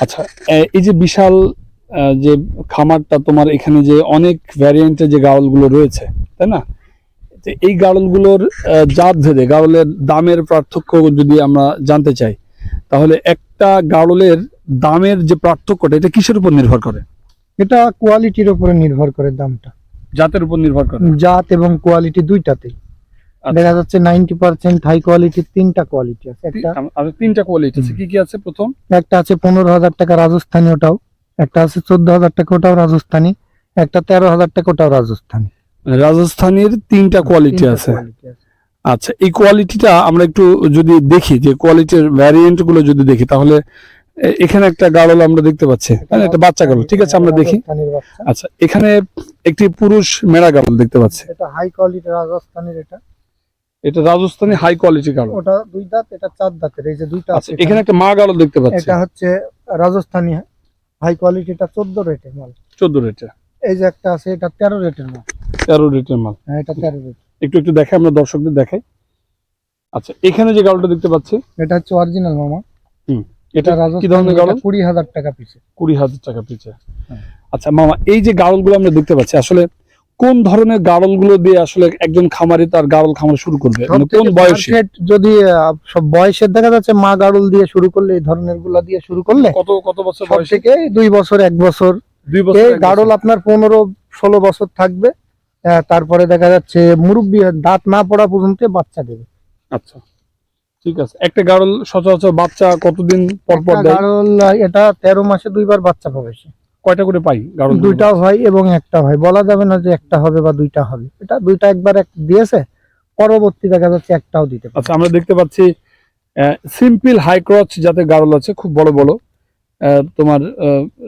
আচ্ছা এই যে বিশাল যে খামারটা তোমার এখানে যে অনেক ভ্যারিয়েন্টের যে গাড়লগুলো রয়েছে তাই না? তো এই গাড়লগুলোর আহ, জাত ভেদে গাড়লের দামের পার্থক্য যদি আমরা জানতে চাই তাহলে একটা গাড়লের দামের যে পার্থক্যটা এটা কিসের উপর নির্ভর করে? এটা কোয়ালিটির উপরে নির্ভর করে দামটা। জাতের উপর নির্ভর করে। জাত এবং কোয়ালিটি দুইটাতেই। দেখা যাচ্ছে নাইনটি পার্সেন্ট হাই কোয়ালিটির তিনটা কোয়ালিটি আছে। একটা আম- তিনটা কোয়ালিটি আছে। কি কি আছে প্রথম? একটা আছে পনেরো হাজার টাকা রাজস্থানি ওটাও। একটা আছে চোদ্দ হাজার টাকা ওটাও রাজস্থানি। একটা তেরো হাজার টাকা ওটাও রাজস্থানি। মানে রাজস্থানের তিনটা কোয়ালিটি আছে। আচ্ছা এই কোয়ালিটিটা আমরা একটু যদি দেখি যে কোয়ালিটির ভ্যারিয়েন্টগুলো যদি দেখি তাহলে এখানে একটা গাড়ল আমরা দেখতে পাচ্ছি। মানে একটা বাচ্চা গাড়ল ঠিক আছে আমরা দেখি। আচ্ছা এখানে একটি পুরুষ মেরা গাড়ল দেখতে পাচ্ছি। এটা হাই কোয়ালিটির রাজস্থানির এটা। এটা রাজস্থানী হাই কোয়ালিটি গাড়ল ওটা দুই দাঁত এটা চার দাঁতের এই যে দুইটা আচ্ছা আছে এখানে। একটা মা গাড়ল দেখতে পাচ্ছি। এটা হচ্ছে রাজস্থানি হাই কোয়ালিটিটা চোদ্দ রেটের মাল। চোদ্দ রেটের এই যে একটা আছে এটা তেরো রেটের মাল। তেরো রেটের মাল। হ্যাঁ এটা তেরো রেট। একটু একটু দেখাই আমরা দর্শকদের দেখাই। আচ্ছা এখানে যে গাড়লটা দেখতে পাচ্ছি। এটা হচ্ছে অরিজিনাল মামা। এটা এটা কি ধরনের গাড়ল রাজস্থানি কুড়ি হাজার টাকা পিছে কুড়ি হাজার টাকা পিছে। আচ্ছা মামা এই যে গাড়লগুলো আমরা দেখতে পাচ্ছি আসলে কোন ধরনের গাড়লগুলো দিয়ে আসলে একজন খামারি তার গাড়ল খামার শুরু করবে? মানে কোন বয়সে? যদি সব বয়সের দেখা যাচ্ছে মা গাড়ুল দিয়ে শুরু করলে এই ধরনেরগুলা দিয়ে শুরু করলে কত কত বছর বয়সে? থেকে দুই বছর এক বছর। দুই বছর গাড়ল আপনার পনেরো ষোলো বছর থাকবে তারপরে দেখা যাচ্ছে মুরব্বী দাঁত না পড়া পর্যন্ত বাচ্চা দেবে। আচ্ছা ঠিক আছে। একটা গাড়ল সচরাচর বাচ্চা কতদিন পর পর দেয়? গাড়ল এটা তেরো মাসে দুইবার বাচ্চা পাবে সে। কয়টা করে পাই গাড়ল দুইটাও হয় এবং একটা হয়। বলা যাবে না যে একটা হবে বা দুইটা হবে। এটা দুইটা একবার এক দিয়েছে পরবর্তী দেখা যাচ্ছে একটাও দিতে আচ্ছা আমরা দেখতে পাচ্ছি সিম্পল হাই ক্রচ যাতে গারল আছে খুব বড় বড় তোমার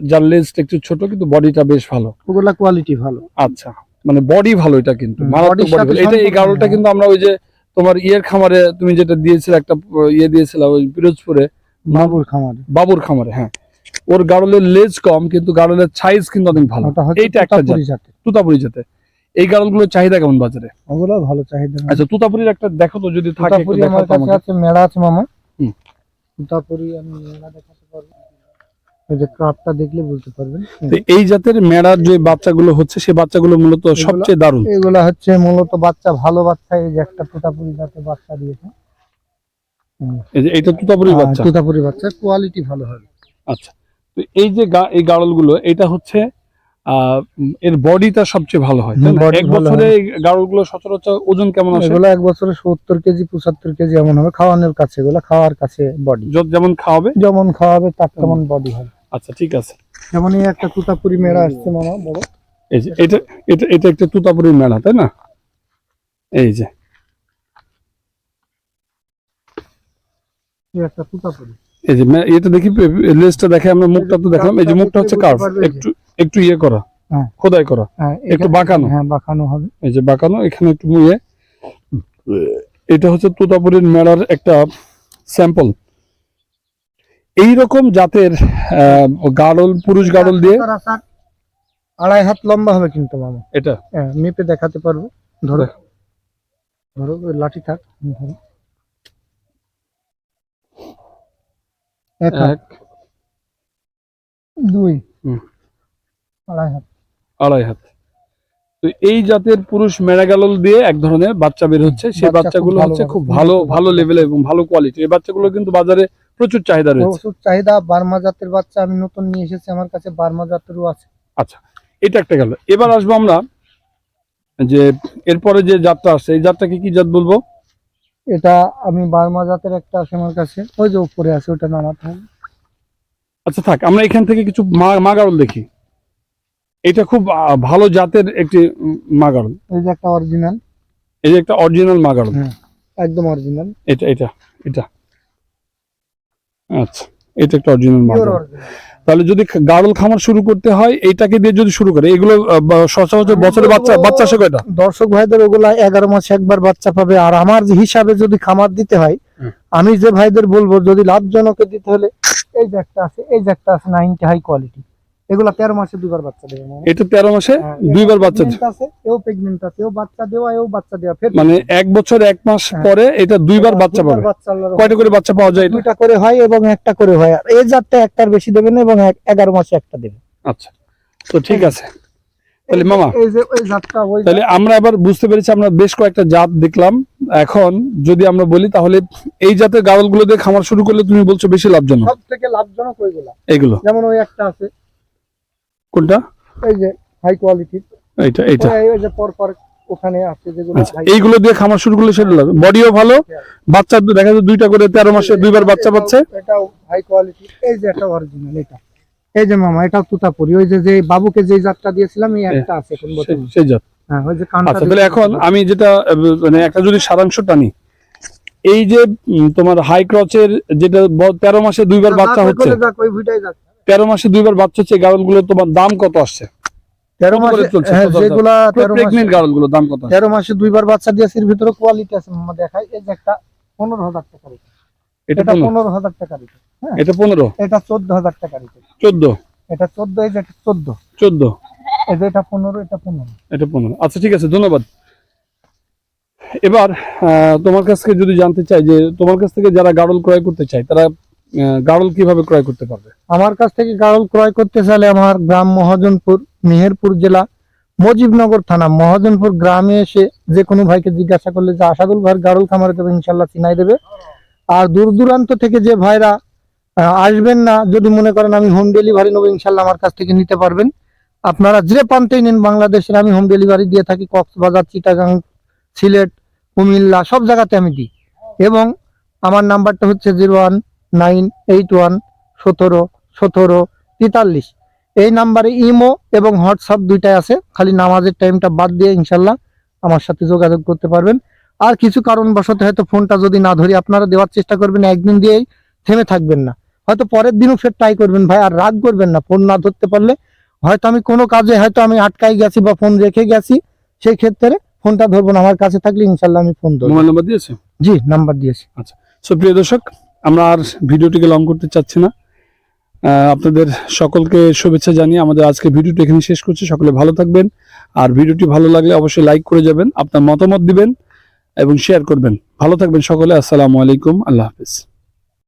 যার লেজটা একটু ছোট কিন্তু বডিটা বেশ ভালো। ওগুলা কোয়ালিটি ভালো। আচ্ছা মানে বডি ভালো এটা কিন্তু হুম, মারাত্মক বডি এটা এই নেই। কিন্তু আমরা ওই যে তোমার ইয়ের খামারে তুমি যেটা দিয়েছিলে একটা ইয়ে দিয়েছিলে ওই পিরোজপুরে বাবুর খামারে। বাবুর খামারে হ্যাঁ। ওর গাড়লের লেজ কম কিন্তু গাড়লের সাইজ কিন্তু অনেক ভালো। এইটা একটা তোতাপুরি জাতের। তুতাপুরি যাতে এই গাড়লগুলোর চাহিদা কেমন বাজারে? ওগুলো ভালো চাহিদা। আচ্ছা তুতাপুরির একটা দেখো তো যদি থাকে তোতাপুরি আমার কাছে আছে মেড়া আছে মামা। তোতাপুরি আমি মেড়া দেখাতে পারব। এই যে ক্রাফটটা দেখলে বুঝতে পারবেন। তো এই জাতের মেড়ার যে বাচ্চাগুলো হচ্ছে সেই বাচ্চাগুলো মূলত সবচেয়ে দারুণ। এগুলো হচ্ছে মূলত বাচ্চা ভালো বাচ্চা। এই যে একটা তোতাপুরি জাতের বাচ্চা দিয়েছে। এই যে এইটা তুতাপুরির আর বাচ্চা? তুতাপুরি বাচ্চা। কোয়ালিটি ভালো হবে। আচ্ছা। তো এই যে এই গাড়লগুলো এটা হচ্ছে এর বডিটা সবচেয়ে ভালো হয় এক বছরে এই গাড়লগুলো সচরাচর ওজন কেমন আসে? এগুলো এক বছরে সত্তর কেজি পঁচাত্তর কেজি এমন হবে খাওয়ানোর কাছে এগুলো খাওয়ার কাছে বডি। যত যেমন খাওয়াবে? যেমন খাওয়াবে তার তেমন বডি হবে আচ্ছা ঠিক আছে। যেমন এই একটা তুতাপুরি মেড়া আসছে মামা বড়। এই যে এটা এটা এটা একটা তুতাপুরির মেলা তাই না? এই যে। একটা তুতাপুরি। এই যে এটা দেখি লেজটা দেখে আমরা মুখটা তো দেখলাম। এই যে মুখটা হচ্ছে কার্ভ একটু একটু ইয়ে করা। হ্যাঁ। খোদাই করা। হ্যাঁ একটু বাঁকানো। হ্যাঁ বাঁকানো হবে। এই যে বাঁকানো এখানে একটু মুয়ে। এটা হচ্ছে তুতাপুরির মেলার একটা স্যাম্পল। এই রকম জাতের গাড়ল পুরুষ গাড়ল দিয়ে আড়াই হাত লম্বা হবে কিন্তু মামা। এটা। হ্যাঁ মেপে দেখাতে পারব। ধরো। ধরো লাঠি থাক হুম, ধরো এক দুই। আড়াই হাত। আড়াই হাত। তো এই জাতের পুরুষ মেরাগালল দিয়ে এক ধরনের বাচ্চা বের হচ্ছে। সেই বাচ্চাগুলো হচ্ছে খুব ভালো ভালো লেভেলে এবং ভালো কোয়ালিটি এই বাচ্চাগুলো কিন্তু বাজারে প্রচুর চাহিদা রয়েছে। প্রচুর চাহিদা। বার্মা জাতের বাচ্চা আমি নতুন নিয়ে এসেছি। আমার কাছে বার্মা জাতেরও আছে। আচ্ছা এটা একটা গেল। এবার আসব আমরা যে এরপরে যে জাতটা আসছে এই জাতটাকে কি জাত বলব? এটা আমি বার্মা জাতের একটা আছে আমার কাছে। ওই যে উপরে আছে ওটা নামাতে হবে। আচ্ছা থাক আমরা এখান থেকে কিছু মাগারল দেখি। এটা খুব ভালো জাতের একটি মাগারল। এই যে একটা অরিজিনাল এই যে একটা অরিজিনাল মাগারল। একদম অরিজিনাল এটা এটা এটা। আচ্ছা এটা একটা অরিজিনাল মাগারল। অরিজিনাল তাহলে যদি গাড়ল খামার শুরু করতে হয় এইটাকে দিয়ে যদি শুরু করে এগুলো সচরাচর বছরে বাচ্চা বাচ্চা আসে কয়টা? দর্শক ভাইদের ওগুলো এগারো মাসে একবার বাচ্চা পাবে। আর আমার যে হিসাবে যদি খামার দিতে হয় আমি যে ভাইদের বলব যদি লাভজনক দিতে হলে এই যে একটা আছে এই যে একটা আছে নাইনটি হাই কোয়ালিটি এগুলা মাসে দুবার বাচ্চা দেবে। এটা তেরো মাসে হ্যাঁ, দুইবার বাচ্চা আছে এও আছে এও বাচ্চা দেওয়া এও বাচ্চা দেওয়া ফের মানে এক বছর এক মাস হ্যাঁ। পরে এটা দুইবার বাচ্চা পাবে। কয়টা করে বাচ্চা পাওয়া যায় দুইটা করে হয় এবং একটা করে হয়। আর এই জাতটা একটার বেশি দেবে না এবং এক- এগারো মাসে একটা দেবে। আচ্ছা তো ঠিক আছে। তাহলে মামা এই যে ওই জাতটা ওই তাহলে আমরা এবার বুঝতে পেরেছি আমরা বেশ কয়েকটা জাত দেখলাম। এখন যদি আমরা বলি তাহলে এই জাতের গাড়লগুলো দিয়ে খামার শুরু করলে তুমি বলছো বেশি লাভজনক? সব থেকে লাভজনক ওইগুলা। এগুলো যেমন ওই একটা আছে। কোনটা? এই যে হাই কোয়ালিটির এইটা এইটা। ওই যে পর পর ওখানে আছে যেগুলো আচ্ছা এইগুলো দিয়ে খামার শুরু করলে সেটা লাভ বডিও ভালো বাচ্চা দেখা যায় দুইটা করে তেরো মাসে দুইবার বাচ্চা পাচ্ছে। এটাও হাই কোয়ালিটি এই যে একটা অরিজিনাল এটা। এই যে মামা এটাও তুতাপুরি। ওই যে যে বাবুকে যে জাতটা দিয়েছিলাম এই একটা আছে এখন বর্তমানে। সেই- জাত। হ্যাঁ ওই যে কানটা আচ্ছা তাহলে এখন আমি যেটা মানে একটা যদি সারাংশ টানি এই যে তোমার হাই ক্রচের যেটা ব- তেরো মাসে দুইবার বাচ্চা হচ্ছে ওই ভিটাই যাক তেরো মাসে দুইবার বাচ্চা হচ্ছে গাড়লগুলো তোমার দাম কত আসছে? তেরো মাসে চলছে? হ্যাঁ, যেগুলা প্রেগনেন্ট মাসে গাড়লগুলো দাম কত তেরো মাসে দুইবার বাচ্চা দিয়েছে এর ভিতরে কোয়ালিটি আছে মামা দেখাই। এই যে একটা পনেরো হাজার টাকা এটা পনেরো? হাজার টাকা এটা পনেরো? এটা চোদ্দ হাজার টাকা চোদ্দ? এটা চোদ্দ এই যে চোদ্দ। চোদ্দ? এই যে এটা পনেরো এটা পনেরো। এটা পনেরো। আচ্ছা ঠিক আছে ধন্যবাদ। এবার আহ, তোমার কাছ থেকে যদি জানতে চাই যে তোমার কাছ থেকে যারা গাড়ল ক্রয় করতে চায় তারা গাড়ল কীভাবে ক্রয় করতে পারবে? আমার কাছ থেকে গাড়ল ক্রয় করতে চাইলে আমার গ্রাম মহাজনপুর, মেহেরপুর জেলা, মজিবনগর থানা, মহাজনপুর গ্রামে এসে যে কোনো ভাইকে জিজ্ঞাসা করলে যে আসাদুল ভাইয়ের গাড়ল খামারে দেবে, ইনশাল্লাহ চিনাই দেবে। আর দূর দূরান্ত থেকে যে ভাইরা আসবেন না, যদি মনে করেন আমি হোম ডেলিভারি নেব, ইনশাল্লাহ আমার কাছ থেকে নিতে পারবেন। আপনারা যে প্রান্তেই নেন বাংলাদেশের, আমি হোম ডেলিভারি দিয়ে থাকি, কক্সবাজার, চিটাগাং, সিলেট, কুমিল্লা, সব জায়গাতে আমি দিই। এবং আমার নাম্বারটা হচ্ছে zero one nine eight one সতেরো সতেরো তেতাল্লিশ। এই নাম্বারে ইমো এবং হোয়াটসঅ্যাপ দুইটাই আছে। খালি নামাজের টাইমটা বাদ দিয়ে ইনশাল্লাহ আমার সাথে যোগাযোগ করতে পারবেন। আর কিছু কারণবশত হয়তো ফোনটা যদি না ধরি আপনারা দেওয়ার চেষ্টা করবেন একদিন দিয়েই থেমে থাকবেন না। হয়তো পরের দিনও ফের ট্রাই করবেন ভাই আর রাগ করবেন না ফোন না ধরতে পারলে। হয়তো আমি কোনো কাজে হয়তো আমি আটকাই গেছি বা ফোন রেখে গেছি সেই ক্ষেত্রে ফোনটা ধরবো না। আমার কাছে থাকলে ইনশাল্লাহ আমি ফোন ধরবো। মোবাইল নাম্বার দিয়েছে? জি নাম্বার দিয়েছি। সো প্রিয় দর্শক আমরা আর ভিডিওটিকে লং করতে চাচ্ছি না। আপনাদের সকলকে শুভেচ্ছা জানিয়ে আমাদের আজকে ভিডিওটি এখানে শেষ করছি। সকলে ভালো থাকবেন। আর ভিডিওটি ভালো লাগলে অবশ্যই লাইক করে যাবেন, আপনার মতামত দিবেন এবং শেয়ার করবেন। ভালো থাকবেন সকলে। আসসালামু আলাইকুম। আল্লাহ হাফিজ।